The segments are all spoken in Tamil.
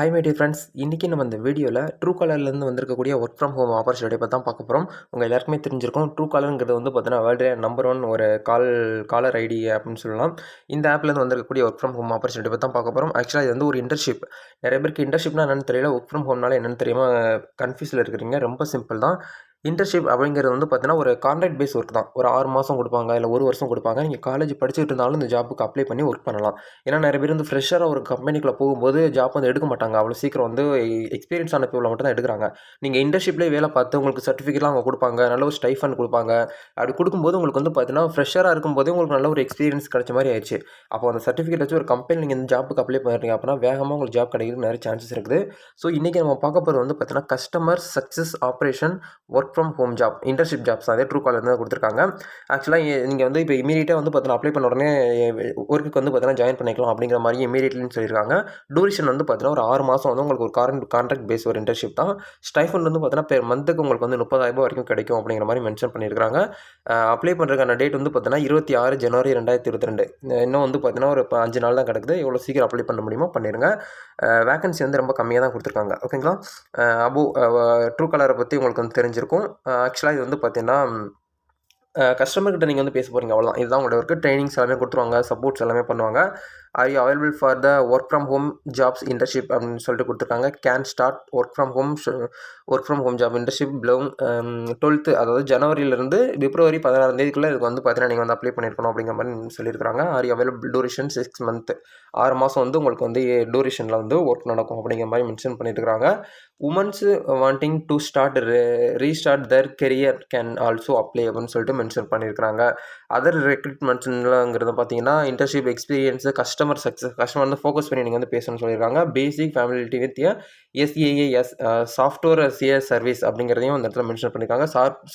ஹாய் மை டியர் ஃப்ரெண்ட்ஸ் இன்றைக்கி நம்ம இந்த வீடியோவில் ட்ரூ காலர்லேருந்து வந்திருக்கக்கூடிய ஒர்க் ஃப்ரம் ஹோம் ஆப்பர்ச்சுனிட்டி பற்றி தான் பார்க்க போகிறோம் உங்கள் எல்லாருக்குமே தெரிஞ்சிருக்கும் ட்ரூ காலருங்கிறது வந்து பார்த்தீங்கன்னா வேர்ல்டு நம்பர் ஒன் ஒரு கால் காலர் ஐடி ஆப்னு சொல்லலாம். இந்த ஆப்லேருந்து வந்திருக்கக்கூடிய ஒர்க் ஃப்ரம் ஹோம் ஆப்பர்ச்சுனிட்டி பற்றி தான் பார்க்க போகிறோம் ஆக்சுவலாக இது வந்து ஒரு இன்டர்ஷிப் நிறைய பேருக்கு இன்டர்ஷிப்னா என்னென்னு தெரியல. ஒர்க் ஃப்ரம் ஹோம்னால என்னென்னு தெரியாமல் கன்ஃபியூஸில் இருக்கிறீங்க. ரொம்ப சிம்பிள் தான். இன்டர்ன்ஷிப் அப்படிங்கிறது வந்து பார்த்தீங்கன்னா ஒரு கான்ட்ராக்ட் பேஸ் ஒர்க் தான். ஒரு ஆறு மாதம் கொடுப்பாங்க இல்லை ஒரு வருஷம் கொடுப்பாங்க. நீங்கள் காலேஜ் படிச்சுட்டு இருந்தாலும் இந்த ஜாப்புக்கு அப்ளை பண்ணி ஒர்க் பண்ணலாம். ஏன்னா நிறைய பேர் வந்து ஃப்ரெஷ்ஷாக ஒரு கம்பெனிக்குள்ளே போகும்போது ஜாப் வந்து எடுக்க மாட்டாங்க. அவ்வளோ சீக்கிரம் வந்து எக்ஸ்பீரியன்ஸ் ஆன பீவில் மட்டும் தான் எடுக்கிறாங்க. நீங்கள் இன்டர்ன்ஷிப்லேயே வேலை பார்த்து உங்களுக்கு சர்டிஃபிகேட்லாம் அவங்க கொடுப்பாங்க. நல்ல ஒரு ஸ்டைஃபன் கொடுப்பாங்க. அப்படி கொடுக்கும்போது உங்களுக்கு வந்து பார்த்தீங்கன்னா ஃப்ரெஷராக இருக்கும்போதே உங்களுக்கு நல்ல ஒரு எக்ஸ்பீரியன்ஸ் கிடைச்ச மாதிரி ஆயிடுச்சு. அப்போ அந்த சர்டிஃபிகேட் வச்சு ஒரு கம்பெனி நீங்கள் இந்த ஜாப்புக்கு அப்ளை பண்ணுறீங்க அப்படின்னா வேகமாக உங்களுக்கு ஜாப் கிடைக்கிறதுக்கு நிறைய சான்சஸ் இருக்குது. ஸோ இன்றைக்கி நம்ம பார்க்க போகிறது வந்து பார்த்தீங்கன்னா customer success operation work from home job internship jobs அதே ட்ரூ காலர் தான் கொடுத்துருக்காங்க. ஆக்சுவலாக நீங்கள் வந்து இப்போ இமீடியட்டாக வந்து பார்த்தீங்கன்னா அப்ளை பண்ண உடனே ஒர்க்குக்கு வந்து பார்த்தீங்கன்னா ஜாயின் பண்ணிக்கலாம் அப்படிங்கிற மாதிரி இமீடியட்லின்னு சொல்லியிருக்காங்க. டூரேஷன் வந்து பார்த்தீங்கன்னா ஒரு ஆறு மாதம் வந்து உங்களுக்கு ஒரு காரண்ட் கான்ட்ராக்ட் பேஸ் ஒரு இன்டர்ன்ஷிப் தான். ஸ்டைஃபன் வந்து பார்த்தீங்கன்னா பெர் மந்த்துக்கு உங்களுக்கு வந்து முப்பதாயிரம் வரைக்கும் கிடைக்கும் அப்படிங்கிற மாதிரி மென்ஷன் பண்ணியிருக்காங்க அப்ளை பண்ணுறதுக்கான டேட் வந்து பார்த்தீங்கன்னா இருபத்தி ஆறு ஜனவரி ரெண்டாயிரத்தி இருபத்தி ரெண்டு. இன்னும் வந்து பார்த்தீங்கன்னா ஒரு அஞ்சு நாள் தான் கிடக்குது. எவ்வளோ சீக்கிரம் அப்ளை பண்ண முடியுமோ பண்ணிடுங்க வேகன்சி வந்து ரொம்ப கம்மியாக தான் கொடுத்துருக்காங்க. ஓகேங்களா அபோ ட்ரூ கலரை பற்றி உங்களுக்கு வந்து தெரிஞ்சிருக்கும். ஆக்சுவலாக இது வந்து பார்த்தீங்கன்னா கஸ்டமர்கிட்ட நீங்கள் வந்து பேச போகிறீங்க அவ்வளோதான் இதுதான் உங்களோட ஒர்க்கு ட்ரைனிங்ஸ் எல்லாமே கொடுத்துருவாங்க சப்போர்ட்ஸ் எல்லாமே பண்ணுவாங்க. Are you available for the work from home jobs internship அப்படின்னு சொல்லிட்டு கொடுத்துருக்காங்க. Can start work from home work from home job internship ப்ளவுன் twelfth அதாவது ஜனவரியிலேருந்து பிப்ரவரி பதினாறாம் தேதிக்குள்ளே இதுக்கு வந்து பார்த்தீங்கன்னா நீங்கள் வந்து அப்ளை பண்ணியிருக்கணும் அப்படிங்கிற மாதிரி சொல்லியிருக்காங்க are you available duration six month ஆறு மாதம் வந்து உங்களுக்கு வந்து டூரேஷனில் வந்து ஒர்க் நடக்கும் அப்படிங்கிற மாதிரி மென்ஷன் பண்ணியிருக்கிறாங்க. Womens wanting to start restart their career can also apply அப்படின்னு சொல்லிட்டு மென்ஷன் பண்ணியிருக்கிறாங்க. அதர் ரெக்ரூட்மெண்ட்ஸுங்கிறது பார்த்தீங்கன்னா internship experience customer success customer வந்து ஃபோக்கஸ் பண்ணி நீங்கள் வந்து பேசணும்னு சொல்லியிருக்காங்க. Basic familiarity with SAAS software CS service அப்படிங்கிறதையும் அந்த இடத்துல மென்ஷன் பண்ணியிருக்காங்க.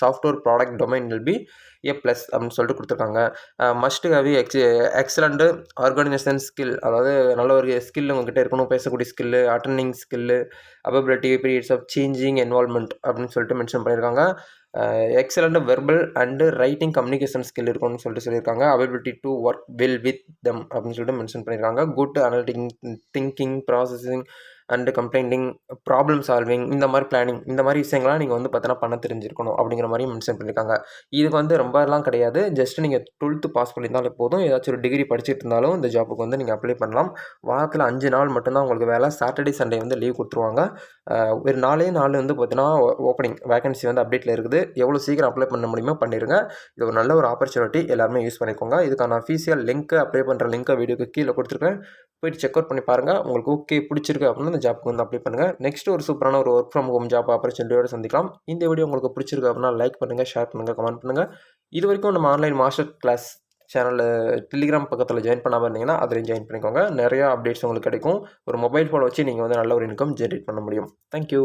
Software product domain will be a plus அப்படின்னு சொல்லிட்டு கொடுத்துருக்காங்க. Must have ex excellent organisation skill அதாவது நல்ல ஒரு ஸ்கில் உங்ககிட்ட இருக்கணும். பேசக்கூடிய skill attaining skill ability periods of changing environment அப்படின்னு சொல்லிட்டு மென்ஷன் பண்ணியிருக்காங்க. Excellent verbal and writing communication skill இருக்கும்னு சொல்லிட்டு சொல்லியிருக்காங்க. Availability to work well with them அப்படின்னு சொல்லிட்டு மென்ஷன் பண்ணியிருக்காங்க good analyzing thinking processing and complaining problem solving இந்த மாதிரி பிளானிங் இந்த மாதிரி விஷயங்கள்லாம் நீங்கள் வந்து பார்த்தீங்கன்னா பண்ண தெரிஞ்சிருக்கணும் அப்படிங்கிற மாதிரி மென்ஷன் பண்ணியிருக்காங்க இதுக்கு வந்து ரொம்பலாம் கிடையாது. ஜஸ்ட் நீங்கள் டுவெல்த்து பாஸ் பண்ணியிருந்தாலே போதும். ஏதாச்சும் ஒரு டிகிரி படிச்சுட்டு இருந்தாலும் இந்த ஜாப்புக்கு வந்து நீங்கள் அப்ளை பண்ணலாம். வாரத்தில் அஞ்சு நாள் மட்டும்தான் உங்களுக்கு வேலை. சாட்டர்டே சண்டே வந்து லீவ் கொடுத்துருவாங்க. ஒரு நாலே நாள் வந்து பார்த்தீங்கன்னா ஓப்பனிங் வேகன்சி வந்து அப்டேட்டில் இருக்குது. எவ்வளோ சீக்கிரம் அப்ளை பண்ண முடியுமோ பண்ணிடுங்க இது ஒரு நல்ல ஒரு ஆப்பர்ச்சுனிட்டி எல்லாருமே யூஸ் பண்ணிக்கோங்க. இதுக்கான அஃபீஷியல் லிங்க்கு அப்ளை பண்ணுற லிங்க்கை வீடியோக்கு கீழே கொடுத்துருக்கேன். போயிட்டு செக் அவுட் பண்ணி பாருங்கள் உங்களுக்கு ஓகே பிடிச்சிருக்கு அப்படின்னு அந்த ஜாப்க்கு வந்து அப்ளை பண்ணுங்கள் நெக்ஸ்ட் ஒரு சூப்பரான ஒரு ஒர்க் ஃப்ரம் ஹோம் ஜாப் ஆப்பர்ச்சுனிட்டியோட சந்திக்கலாம். இந்த வீடியோ உங்களுக்கு பிடிச்சிருக்கு அப்படின்னா லைக் பண்ணுங்கள் ஷேர் பண்ணுங்கள் கமெண்ட் பண்ணுங்கள் இது வரைக்கும் நம்ம ஆன்லைன் மாஸ்டர் கிளாஸ் சேனலில் டெலிகிராம் பக்கத்தில் ஜாயின் பண்ணாமல் இருந்தீங்கன்னா அதிலையும் ஜாயின் பண்ணிக்கோங்க. நிறையா அப்டேட்ஸ் உங்களுக்கு கிடைக்கும். ஒரு மொபைல் ஃபோனை வச்சு நீங்கள் வந்து நல்ல ஒரு இன்கம் ஜென்ரேட் பண்ண முடியும். தேங்க்யூ